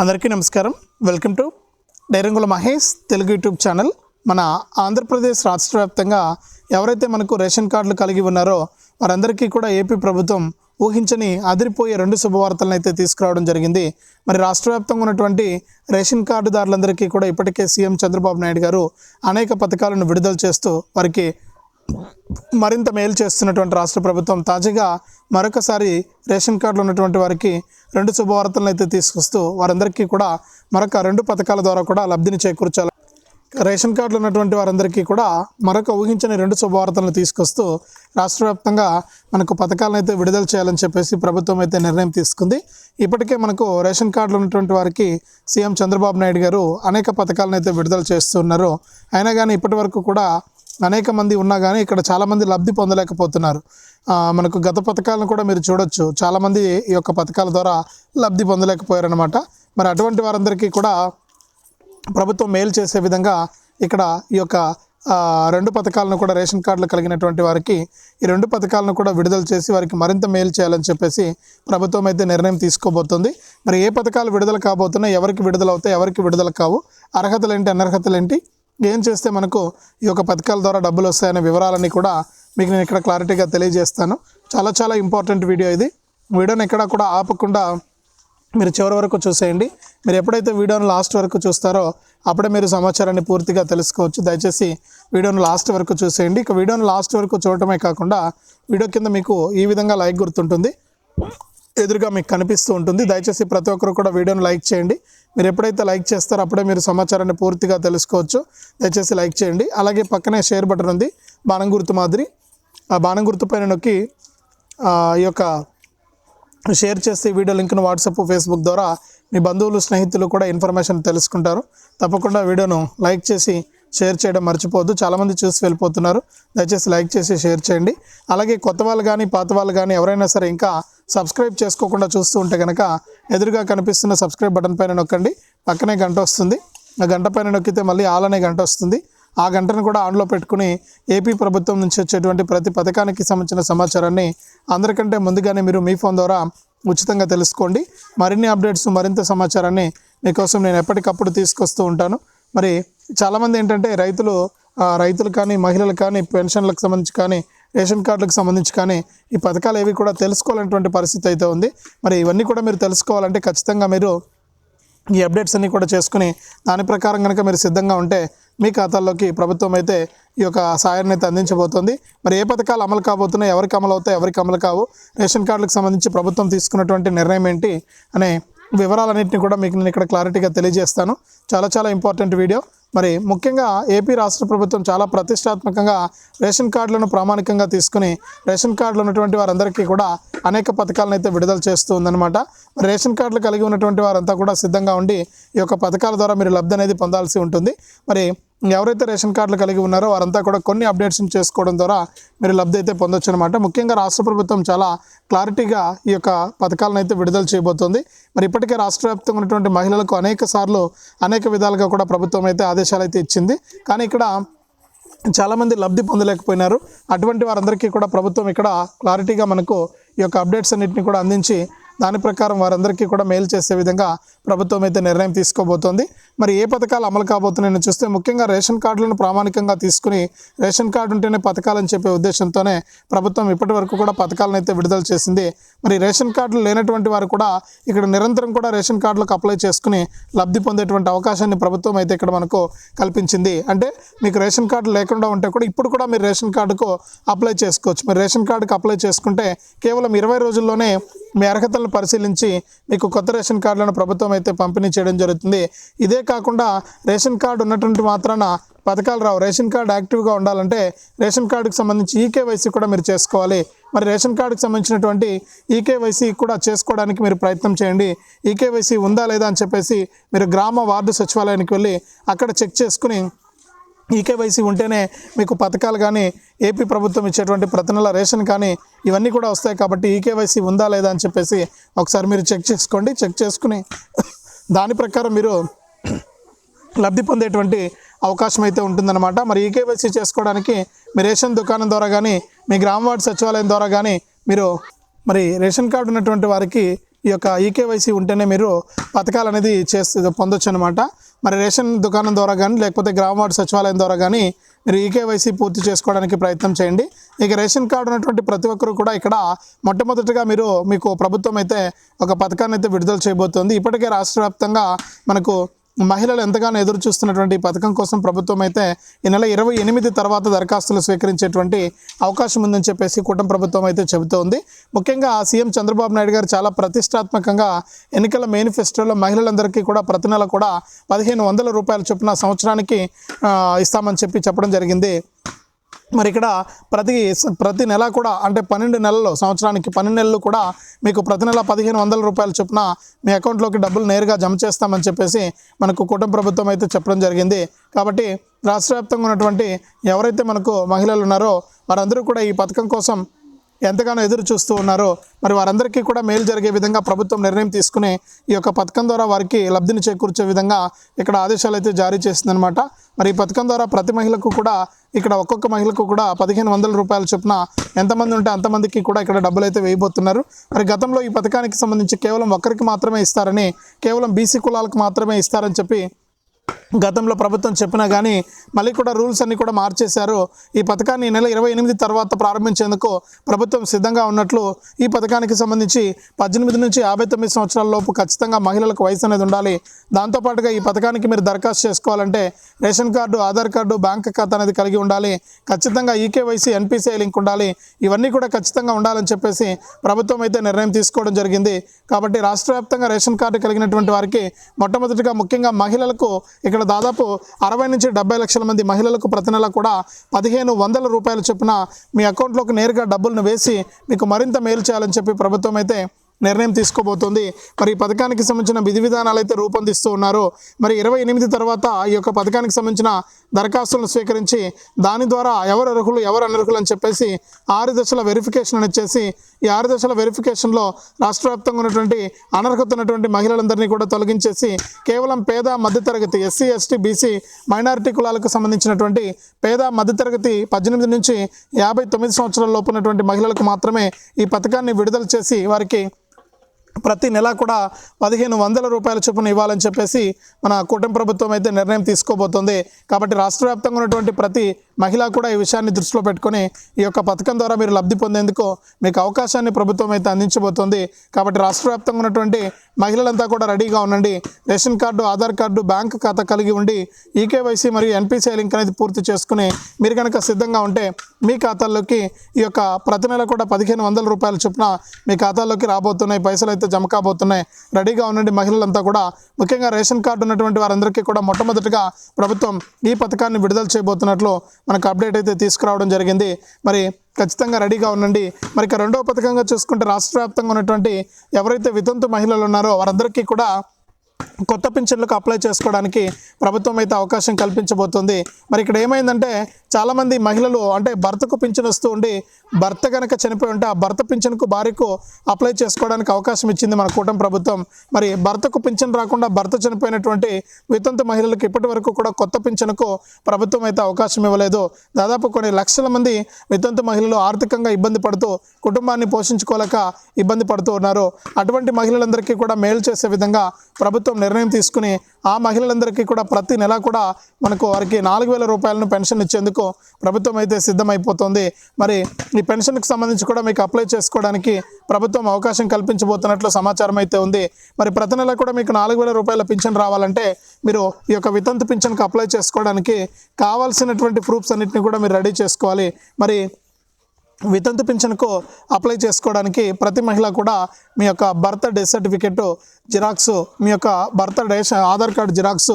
అందరికీ నమస్కారం. Welcome to డైరంగుల మహేష్ తెలుగు యూట్యూబ్ ఛానల్. మన ఆంధ్రప్రదేశ్ రాష్ట్ర వ్యాప్తంగా ఎవరైతే మనకు రేషన్ కార్డులు కలిగి ఉన్నారో వారందరికీ కూడా ఏపీ ప్రభుత్వం ఊహించని అదిరిపోయే రెండు శుభవార్తలను అయితే తీసుకురావడం జరిగింది. మరి రాష్ట్ర వ్యాప్తంగా ఉన్నటువంటి రేషన్ కార్డుదారులందరికీ కూడా ఇప్పటికే సీఎం చంద్రబాబు నాయుడు గారు అనేక పథకాలను విడుదల చేస్తూ వారికి మరింత మేలు చేస్తున్నటువంటి రాష్ట్ర ప్రభుత్వం తాజాగా మరొకసారి రేషన్ కార్డులు ఉన్నటువంటి వారికి రెండు శుభవార్తలను అయితే తీసుకొస్తూ వారందరికీ కూడా మరొక రెండు పథకాల ద్వారా కూడా లబ్ధిని చేకూర్చాలి. రేషన్ కార్డులు ఉన్నటువంటి వారందరికీ కూడా మరొక ఊహించని రెండు శుభవార్తలను తీసుకొస్తూ రాష్ట్ర వ్యాప్తంగా మనకు పథకాలను అయితే విడుదల చేయాలని చెప్పేసి ప్రభుత్వం అయితే నిర్ణయం తీసుకుంది. ఇప్పటికే మనకు రేషన్ కార్డులు ఉన్నటువంటి వారికి సీఎం చంద్రబాబు నాయుడు గారు అనేక పథకాలను అయితే విడుదల చేస్తున్నారు. అయినా కానీ ఇప్పటి వరకు కూడా అనేక మంది ఉన్నా కానీ ఇక్కడ చాలామంది లబ్ధి పొందలేకపోతున్నారు. మనకు గత పథకాలను కూడా మీరు చూడొచ్చు. చాలామంది ఈ యొక్క పథకాల ద్వారా లబ్ధి పొందలేకపోయారనమాట మరి అటువంటి వారందరికీ కూడా ప్రభుత్వం మేలు చేసే విధంగా ఇక్కడ ఈ యొక్క రెండు పథకాలను కూడా రేషన్ కార్డులు కలిగినటువంటి వారికి ఈ రెండు పథకాలను కూడా విడుదల చేసి వారికి మరింత మేలు చేయాలని చెప్పేసి ప్రభుత్వం అయితే నిర్ణయం తీసుకోబోతుంది. మరి ఏ పథకాలు విడుదల కాబోతున్నాయి ఎవరికి విడుదల అవుతాయి ఎవరికి విడుదల కావు అర్హతలు ఏంటి అనర్హతలు ఏంటి ఏం చేస్తే మనకు ఈ యొక్క పథకాల ద్వారా డబ్బులు వస్తాయనే వివరాలన్నీ కూడా మీకు నేను ఇక్కడ క్లారిటీగా తెలియజేస్తాను. చాలా చాలా ఇంపార్టెంట్ వీడియో ఇది. వీడియోని ఎక్కడా కూడా ఆపకుండా మీరు చివరి వరకు చూసేయండి. మీరు ఎప్పుడైతే వీడియోను లాస్ట్ వరకు చూస్తారో అప్పుడే మీరు సమాచారాన్ని పూర్తిగా తెలుసుకోవచ్చు. దయచేసి వీడియోను లాస్ట్ వరకు చూసేయండి. ఇక వీడియోను లాస్ట్ వరకు చూడటమే కాకుండా వీడియో కింద మీకు ఈ విధంగా లైక్ గుర్తుంటుంది. ఎదురుగా మీకు కనిపిస్తూ ఉంటుంది. దయచేసి ప్రతి ఒక్కరు కూడా వీడియోను లైక్ చేయండి. మీరు ఎప్పుడైతే లైక్ చేస్తారో అప్పుడే మీరు సమాచారాన్ని పూర్తిగా తెలుసుకోవచ్చు. దయచేసి లైక్ చేయండి. అలాగే పక్కనే షేర్ బటన్ ఉంది. బాణం గుర్తు మాదిరి. ఆ బాణం గుర్తు పైన నొక్కి ఈ యొక్క షేర్ చేస్తే వీడియో లింక్ను వాట్సాప్ ఫేస్బుక్ ద్వారా మీ బంధువులు స్నేహితులు కూడా ఇన్ఫర్మేషన్ తెలుసుకుంటారు. తప్పకుండా వీడియోను లైక్ చేసి షేర్ చేయడం మర్చిపోవద్దు. చాలామంది చూసి వెళ్ళిపోతున్నారు. దయచేసి లైక్ చేసి షేర్ చేయండి. అలాగే కొత్త వాళ్ళు కానీ పాత వాళ్ళు కానీ ఎవరైనా సరే ఇంకా సబ్స్క్రైబ్ చేసుకోకుండా చూస్తూ ఉంటే కనుక ఎదురుగా కనిపిస్తున్న సబ్స్క్రైబ్ బటన్ పైన నొక్కండి. పక్కనే గంట వస్తుంది. ఆ గంట పైన నొక్కితే మళ్ళీ ఆల్ అనే గంట వస్తుంది. ఆ గంటను కూడా ఆన్లో పెట్టుకుని ఏపీ ప్రభుత్వం నుంచి వచ్చేటువంటి ప్రతి పథకానికి సంబంధించిన సమాచారాన్ని అందరికంటే ముందుగానే మీరు మీ ఫోన్ ద్వారా ఉచితంగా తెలుసుకోండి. మరిన్ని అప్డేట్స్ మరింత సమాచారాన్ని మీకోసం నేను ఎప్పటికప్పుడు తీసుకొస్తూ ఉంటాను. మరి చాలామంది ఏంటంటే రైతులు రైతులు కానీ మహిళలు కానీ పెన్షన్లకు సంబంధించి కానీ రేషన్ కార్డులకు సంబంధించి కానీ ఈ పథకాలు ఏవి కూడా తెలుసుకోవాలనేటువంటి పరిస్థితి అయితే ఉంది. మరి ఇవన్నీ కూడా మీరు తెలుసుకోవాలంటే ఖచ్చితంగా మీరు ఈ అప్డేట్స్ అన్నీ కూడా చేసుకుని దాని ప్రకారం కనుక మీరు సిద్ధంగా ఉంటే మీ ఖాతాల్లోకి ప్రభుత్వం అయితే ఈ యొక్క సాయాన్ని అయితే అందించబోతోంది. మరి ఏ పథకాలు అమలు కాబోతున్నాయి ఎవరికి అమలు అవుతాయి ఎవరికి అమలు కావు రేషన్ కార్డులకు సంబంధించి ప్రభుత్వం తీసుకున్నటువంటి నిర్ణయం ఏంటి అనే వివరాలన్నింటినీ కూడా మీకు నేను ఇక్కడ క్లారిటీగా తెలియజేస్తాను. చాలా చాలా ఇంపార్టెంట్ వీడియో. మరి ముఖ్యంగా ఏపీ రాష్ట్ర ప్రభుత్వం చాలా ప్రతిష్టాత్మకంగా రేషన్ కార్డులను ప్రామాణికంగా తీసుకుని రేషన్ కార్డులు ఉన్నటువంటి వారందరికీ కూడా అనేక పథకాలను అయితే విడుదల చేస్తూ ఉందన్నమాట మరి రేషన్ కార్డులు కలిగి ఉన్నటువంటి వారంతా కూడా సిద్ధంగా ఉండి ఈ యొక్క పథకాల ద్వారా మీరు లబ్ధి అనేది పొందాల్సి ఉంటుంది. మరి ఎవరైతే రేషన్ కార్డులు కలిగి ఉన్నారో వారంతా కూడా కొన్ని అప్డేట్స్ చేసుకోవడం ద్వారా మీరు లబ్ధి అయితే పొందొచ్చు అనమాట ముఖ్యంగా రాష్ట్ర ప్రభుత్వం చాలా క్లారిటీగా ఈ యొక్క పథకాలను అయితే విడుదల చేయబోతోంది. మరి ఇప్పటికే రాష్ట్ర వ్యాప్తంగా ఉన్నటువంటి మహిళలకు అనేక సార్లు అనేక విధాలుగా కూడా ప్రభుత్వం అయితే ఆదేశాలు అయితే ఇచ్చింది. కానీ ఇక్కడ చాలామంది లబ్ధి పొందలేకపోయినారు. అటువంటి వారందరికీ కూడా ప్రభుత్వం ఇక్కడ క్లారిటీగా మనకు ఈ యొక్క అప్డేట్స్ అన్నింటినీ కూడా అందించి దాని ప్రకారం వారందరికీ కూడా మేలు చేసే విధంగా ప్రభుత్వం అయితే నిర్ణయం తీసుకోబోతోంది. మరి ఏ పథకాలు అమలు కాబోతున్నాయని చూస్తే ముఖ్యంగా రేషన్ కార్డులను ప్రామాణికంగా తీసుకుని రేషన్ కార్డు ఉంటేనే పథకాలని చెప్పే ఉద్దేశంతోనే ప్రభుత్వం ఇప్పటి వరకు కూడా పథకాలను అయితే విడుదల చేసింది. మరి రేషన్ కార్డులు లేనటువంటి వారు కూడా ఇక్కడ నిరంతరం కూడా రేషన్ కార్డులకు అప్లై చేసుకుని లబ్ధి పొందేటువంటి అవకాశాన్ని ప్రభుత్వం అయితే ఇక్కడ మనకు కల్పించింది. అంటే మీకు రేషన్ కార్డు లేకుండా ఉంటే కూడా ఇప్పుడు కూడా మీరు రేషన్ కార్డుకు అప్లై చేసుకోవచ్చు. మీరు రేషన్ కార్డుకు అప్లై చేసుకుంటే కేవలం ఇరవై రోజుల్లోనే మీ అర్హతలను పరిశీలించి మీకు కొత్త రేషన్ కార్డులను ప్రభుత్వం అయితే పంపిణీ చేయడం జరుగుతుంది. ఇదే కాకుండా రేషన్ కార్డు ఉన్నటువంటి మాత్రాన పథకాలు రావు. రేషన్ కార్డు యాక్టివ్గా ఉండాలంటే రేషన్ కార్డుకు సంబంధించి ఈకేవైసీ కూడా మీరు చేసుకోవాలి. మరి రేషన్ కార్డుకి సంబంధించినటువంటి ఈకేవైసీ కూడా చేసుకోవడానికి మీరు ప్రయత్నం చేయండి. ఈకేవైసీ ఉందా లేదా అని చెప్పేసి మీరు గ్రామ వార్డు సచివాలయానికి వెళ్ళి అక్కడ చెక్ చేసుకుని ఈకేవైసీ ఉంటేనే మీకు పథకాలు కానీ ఏపీ ప్రభుత్వం ఇచ్చేటువంటి ప్రతి నెల రేషన్ కానీ ఇవన్నీ కూడా వస్తాయి కాబట్టి ఈకేవైసీ ఉందా లేదా అని చెప్పేసి ఒకసారి మీరు చెక్ చేసుకోండి. చెక్ చేసుకుని దాని ప్రకారం మీరు లబ్ధి పొందేటువంటి అవకాశం అయితే ఉంటుందన్నమాట. మరి ఈకేవైసీ చేసుకోవడానికి మీ రేషన్ దుకాణం ద్వారా కానీ మీ గ్రామ వార్డు సచివాలయం ద్వారా కానీ మీరు మరి రేషన్ కార్డు ఉన్నటువంటి వారికి ఈ యొక్క ఈకేవైసీ ఉంటేనే మీరు పథకాలు అనేది చేస్తూ పొందొచ్చు అనమాట మరి రేషన్ దుకాణం ద్వారా కానీ లేకపోతే గ్రామ వార్డు సచివాలయం ద్వారా కానీ మీరు ఈకేవైసీ పూర్తి చేసుకోవడానికి ప్రయత్నం చేయండి. ఇక రేషన్ కార్డు ఉన్నటువంటి ప్రతి ఒక్కరు కూడా ఇక్కడ మొట్టమొదటిగా మీరు మీకు ప్రభుత్వం అయితే ఒక పథకాన్ని అయితే విడుదల చేయబోతోంది. ఇప్పటికే రాష్ట్ర వ్యాప్తంగా మనకు మహిళలు ఎంతగానో ఎదురు చూస్తున్నటువంటి పథకం కోసం ప్రభుత్వం అయితే ఈ నెల ఇరవై ఎనిమిది తర్వాత దరఖాస్తులు స్వీకరించేటువంటి అవకాశం ఉందని చెప్పేసి కూటమి ప్రభుత్వం అయితే చెబుతోంది. ముఖ్యంగా సీఎం చంద్రబాబు నాయుడు గారు చాలా ప్రతిష్టాత్మకంగా ఎన్నికల మేనిఫెస్టోలో మహిళలందరికీ కూడా ప్రతి నెల కూడా పదిహేను వందల రూపాయల చొప్పున సంవత్సరానికి ఇస్తామని చెప్పి చెప్పడం జరిగింది. మరి ఇక్కడ ప్రతి ప్రతి నెల కూడా అంటే పన్నెండు నెలలు సంవత్సరానికి పన్నెండు నెలలు కూడా మీకు ప్రతి నెల పదిహేను వందల రూపాయల చొప్పున మీ అకౌంట్లోకి డబ్బులు నేరుగా జమ చేస్తామని చెప్పేసి మనకు కుటుంబ ప్రభుత్వం అయితే చెప్పడం జరిగింది. కాబట్టి రాష్ట్ర వ్యాప్తంగా ఉన్నటువంటి ఎవరైతే మనకు మహిళలు ఉన్నారో వారందరూ కూడా ఈ పథకం కోసం ఎంతగానో ఎదురు చూస్తూ ఉన్నారో మరి వారందరికీ కూడా మేలు జరిగే విధంగా ప్రభుత్వం నిర్ణయం తీసుకుని ఈ యొక్క పథకం ద్వారా వారికి లబ్ధిని చేకూర్చే విధంగా ఇక్కడ ఆదేశాలు అయితే జారీ చేసిందనమాట మరి ఈ పథకం ద్వారా ప్రతి మహిళకు కూడా ఇక్కడ ఒక్కొక్క మహిళకు కూడా పదిహేను వందల రూపాయల చొప్పున ఎంతమంది ఉంటే అంతమందికి కూడా ఇక్కడ డబ్బులు అయితే వేయబోతున్నారు. మరి గతంలో ఈ పథకానికి సంబంధించి కేవలం ఒక్కరికి మాత్రమే ఇస్తారని కేవలం బీసీ కులాలకు మాత్రమే ఇస్తారని చెప్పి గతంలో ప్రభుత్వం చెప్పినా కానీ మళ్ళీ కూడా రూల్స్ అన్ని కూడా మార్చేశారు. ఈ పథకాన్ని నెల ఇరవై ఎనిమిది తర్వాత ప్రారంభించేందుకు ప్రభుత్వం సిద్ధంగా ఉన్నట్లు ఈ పథకానికి సంబంధించి పద్దెనిమిది నుంచి యాభై తొమ్మిది సంవత్సరాల లోపు ఖచ్చితంగా మహిళలకు వయసు అనేది ఉండాలి. దాంతోపాటుగా ఈ పథకానికి మీరు దరఖాస్తు చేసుకోవాలంటే ration card Aadhaar card bank ఖాతా అనేది కలిగి ఉండాలి. ఖచ్చితంగా ఈకేవైసీ ఎన్పిసిఐ లింక్ ఉండాలి. ఇవన్నీ కూడా ఖచ్చితంగా ఉండాలని చెప్పేసి ప్రభుత్వం అయితే నిర్ణయం తీసుకోవడం జరిగింది. కాబట్టి రాష్ట్ర వ్యాప్తంగా రేషన్ కార్డు కలిగినటువంటి వారికి మొట్టమొదటిగా ముఖ్యంగా మహిళలకు ఇక్కడ దాదాపు అరవై నుంచి డెబ్బై లక్షల మంది మహిళలకు ప్రతి నెల కూడా పదిహేను వందల రూపాయల చొప్పున మీ అకౌంట్లోకి నేరుగా డబ్బులను వేసి మీకు మరింత మేలు చేయాలని చెప్పి ప్రభుత్వం అయితే నిర్ణయం తీసుకోబోతోంది. మరి ఈ పథకానికి సంబంధించిన విధి విధానాలు అయితే రూపొందిస్తూ ఉన్నారు. మరి ఇరవై ఎనిమిది తర్వాత ఈ యొక్క పథకానికి సంబంధించిన దరఖాస్తులను స్వీకరించి దాని ద్వారా ఎవరు అర్హులు ఎవరు అనర్హులు అని చెప్పేసి ఆరు దశల వెరిఫికేషన్ అని చేసి ఈ ఆరు దశల వెరిఫికేషన్లో రాష్ట్ర వ్యాప్తంగా ఉన్నటువంటి అనర్హత ఉన్నటువంటి మహిళలందరినీ కూడా తొలగించేసి కేవలం పేద మధ్యతరగతి ఎస్సీ ఎస్టీ బీసీ మైనారిటీ కులాలకు సంబంధించినటువంటి పేద మధ్యతరగతి పద్దెనిమిది నుంచి యాభై తొమ్మిది సంవత్సరాల లోపు ఉన్నటువంటి మహిళలకు మాత్రమే ఈ పథకాన్ని విడుదల చేసి వారికి ప్రతి నెల కూడా పదిహేను వందల రూపాయల చొప్పున ఇవ్వాలని చెప్పేసి మన కూటమి ప్రభుత్వం అయితే నిర్ణయం తీసుకోబోతోంది. కాబట్టి రాష్ట్ర వ్యాప్తంగా ఉన్నటువంటి ప్రతి మహిళ కూడా ఈ విషయాన్ని దృష్టిలో పెట్టుకొని ఈ యొక్క పథకం ద్వారా మీరు లబ్ధి పొందేందుకు మీకు అవకాశాన్ని ప్రభుత్వం అయితే అందించబోతోంది. కాబట్టి రాష్ట్ర వ్యాప్తంగా ఉన్నటువంటి మహిళలంతా కూడా రెడీగా ఉండండి. Ration card Aadhaar card bank ఖాతా కలిగి ఉండి ఈకేవైసీ మరియు ఎన్పిసిఐ లింక్ అనేది పూర్తి చేసుకుని మీరు కనుక సిద్ధంగా ఉంటే మీ ఖాతాల్లోకి ఈ యొక్క ప్రతి నెల కూడా పదిహేను వందల రూపాయల చొప్పున మీ ఖాతాలోకి రాబోతున్నాయి. పైసలు అయితే జమ కాబోతున్నాయి. రెడీగా ఉండండి మహిళలంతా కూడా. ముఖ్యంగా రేషన్ కార్డు ఉన్నటువంటి వారందరికీ కూడా మొట్టమొదటిగా ప్రభుత్వం ఈ పథకాన్ని విడుదల చేయబోతున్నట్లు మనకు అప్డేట్ అయితే తీసుకురావడం జరిగింది. మరి ఖచ్చితంగా రెడీగా ఉండండి. మరి ఇక రెండవ పథకంగా చూసుకుంటే రాష్ట్ర వ్యాప్తంగా ఉన్నటువంటి ఎవరైతే వితంతు మహిళలు ఉన్నారో వారందరికీ కూడా కొత్త పింఛన్లకు అప్లై చేసుకోవడానికి ప్రభుత్వం అయితే అవకాశం కల్పించబోతుంది. మరి ఇక్కడ ఏమైందంటే చాలామంది మహిళలు అంటే భర్తకు పింఛన్ వస్తూ ఉండి భర్త కనుక చనిపోయి ఉంటే ఆ భర్త పింఛన్కు భార్యకు అప్లై చేసుకోవడానికి అవకాశం ఇచ్చింది మన కూటమి ప్రభుత్వం. మరి భర్తకు పింఛన్ రాకుండా భర్త చనిపోయినటువంటి వితంతు మహిళలకు ఇప్పటి వరకు కూడా కొత్త పింఛన్కు ప్రభుత్వం అయితే అవకాశం ఇవ్వలేదు. దాదాపు కొన్ని లక్షల మంది వితంతు మహిళలు ఆర్థికంగా ఇబ్బంది పడుతూ కుటుంబాన్ని పోషించుకోలేక ఇబ్బంది పడుతూ ఉన్నారు. అటువంటి మహిళలందరికీ కూడా మేలు చేసే విధంగా ప్రభుత్వం ప్రభుత్వం నిర్ణయం తీసుకుని ఆ మహిళలందరికీ కూడా ప్రతి నెల కూడా మనకు వారికి నాలుగు వేల రూపాయలను పెన్షన్ ఇచ్చేందుకు ప్రభుత్వం అయితే సిద్ధమైపోతుంది. మరి ఈ పెన్షన్కి సంబంధించి కూడా మీకు అప్లై చేసుకోవడానికి ప్రభుత్వం అవకాశం కల్పించబోతున్నట్లు సమాచారం అయితే ఉంది. మరి ప్రతి నెల కూడా మీకు నాలుగు వేల రూపాయల పింఛన్ రావాలంటే మీరు ఈ యొక్క వితంతు పింఛన్కి అప్లై చేసుకోవడానికి కావాల్సినటువంటి ప్రూఫ్స్ అన్నింటినీ కూడా మీరు రెడీ చేసుకోవాలి. మరి వితంతు పింఛన్కు అప్లై చేసుకోవడానికి ప్రతి మహిళ కూడా మీ యొక్క బర్త్ డెత్ సర్టిఫికెట్ జిరాక్స్ మీ యొక్క బర్త్ డేష ఆధార్ కార్డు జిరాక్స్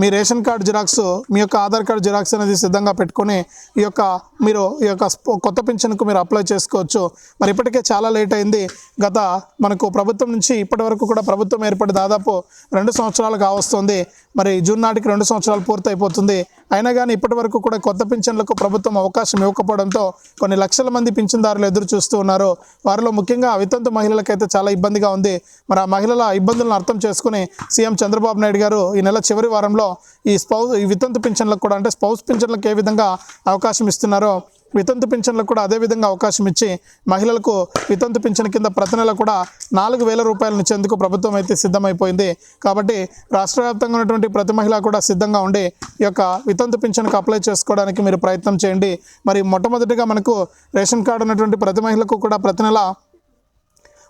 మీ రేషన్ కార్డు జిరాక్స్ మీ యొక్క ఆధార్ కార్డు జిరాక్స్ అనేది సిద్ధంగా పెట్టుకొని ఈ యొక్క మీరు ఈ యొక్క కొత్త పింఛన్కు మీరు అప్లై చేసుకోవచ్చు. మరి ఇప్పటికే చాలా లేట్ అయింది. గత మనకు ప్రభుత్వం నుంచి ఇప్పటి వరకు కూడా ప్రభుత్వం ఏర్పడి దాదాపు రెండు సంవత్సరాలు కావస్తుంది మరి జూన్ నాటికి రెండు సంవత్సరాలు పూర్తయిపోతుంది. అయినా కానీ ఇప్పటి వరకు కూడా కొత్త పింఛన్లకు ప్రభుత్వం అవకాశం ఇవ్వకపోవడంతో కొన్ని లక్షల మంది పింఛన్దారులు ఎదురు చూస్తూ ఉన్నారు. వారిలో ముఖ్యంగా వితంతు మహిళలకైతే చాలా ఇబ్బందిగా ఉంది. మరి ఆ మహిళల ఇబ్బందులను అర్థం చేసుకుని సీఎం చంద్రబాబు నాయుడు గారు ఈ నెల చివరి వారంలో ఈ స్పౌస్ ఈ వితంతు పింఛన్లకు కూడా అంటే స్పౌస్ పింఛన్లకు ఏ విధంగా అవకాశం ఇస్తున్నారో వితంతు పింఛన్లకు కూడా అదే విధంగా అవకాశం ఇచ్చి మహిళలకు వితంతు పింఛన్ కింద ప్రతి నెల కూడా నాలుగు వేల రూపాయలు ఇచ్చేందుకు ప్రభుత్వం అయితే సిద్ధమైపోయింది. కాబట్టి రాష్ట్ర వ్యాప్తంగా ఉన్నటువంటి ప్రతి మహిళ కూడా సిద్ధంగా ఉండి ఈ యొక్క వితంతు పింఛన్కు అప్లై చేసుకోవడానికి మీరు ప్రయత్నం చేయండి. మరి మొట్టమొదటిగా మనకు రేషన్ కార్డు ఉన్నటువంటి ప్రతి మహిళకు కూడా ప్రతి నెల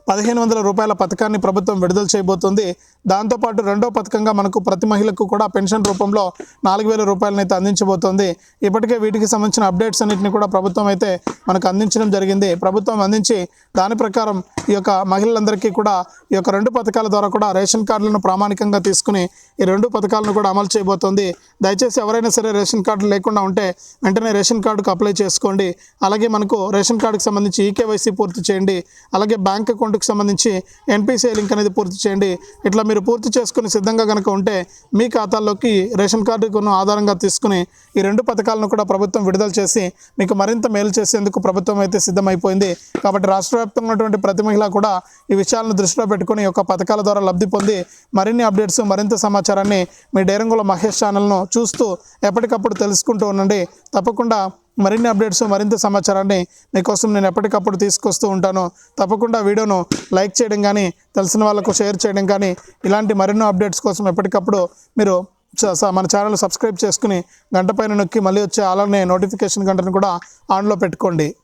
పదిహేను వందల రూపాయల పథకాన్ని ప్రభుత్వం విడుదల చేయబోతుంది. దాంతోపాటు రెండో పథకంగా మనకు ప్రతి మహిళకు కూడా పెన్షన్ రూపంలో నాలుగు వేల రూపాయలను అయితే అందించబోతోంది. ఇప్పటికే వీటికి సంబంధించిన అప్డేట్స్ అన్నింటినీ కూడా ప్రభుత్వం అయితే మనకు అందించడం జరిగింది. ప్రభుత్వం అందించి దాని ప్రకారం ఈ యొక్క మహిళలందరికీ కూడా ఈ యొక్క రెండు పథకాల ద్వారా కూడా రేషన్ కార్డులను ప్రామాణికంగా తీసుకుని ఈ రెండు పథకాలను కూడా అమలు చేయబోతోంది. దయచేసి ఎవరైనా సరే రేషన్ కార్డు లేకుండా ఉంటే వెంటనే రేషన్ కార్డుకు అప్లై చేసుకోండి. అలాగే మనకు రేషన్ కార్డుకు సంబంధించి ఈకేవైసీ పూర్తి చేయండి. అలాగే బ్యాంక్ అకౌంట్ రెండుకు సంబంధించి ఎన్పిసిఐ లింక్ అనేది పూర్తి చేయండి. ఇట్లా మీరు పూర్తి చేసుకుని సిద్ధంగా కనుక ఉంటే మీ ఖాతాల్లోకి రేషన్ కార్డుకును ఆధారంగా తీసుకుని ఈ రెండు పథకాలను కూడా ప్రభుత్వం విడుదల చేసి మీకు మరింత మేలు చేసేందుకు ప్రభుత్వం అయితే సిద్ధమైపోయింది. కాబట్టి రాష్ట్ర వ్యాప్తంగా ఉన్నటువంటి ప్రతి మహిళ కూడా ఈ విషయాలను దృష్టిలో పెట్టుకుని ఒక యొక్క పథకాల ద్వారా లబ్ధి పొంది మరిన్ని అప్డేట్స్ మరింత సమాచారాన్ని మీ డేరంగుల మహేష్ ఛానల్ను చూస్తూ ఎప్పటికప్పుడు తెలుసుకుంటూ ఉండండి. తప్పకుండా మరిన్ని అప్డేట్స్ మరింత సమాచారాన్ని మీకోసం నేను ఎప్పటికప్పుడు తీసుకొస్తూ ఉంటాను. తప్పకుండా వీడియోను లైక్ చేయడం కానీ తెలిసిన వాళ్ళకు షేర్ చేయడం కానీ ఇలాంటి మరెన్నో అప్డేట్స్ కోసం ఎప్పటికప్పుడు మీరు స- మన ఛానల్ సబ్స్క్రైబ్ చేసుకుని గంట పైన నొక్కి మళ్ళీ వచ్చే అలానే నోటిఫికేషన్ గంటను కూడా ఆన్లో పెట్టుకోండి.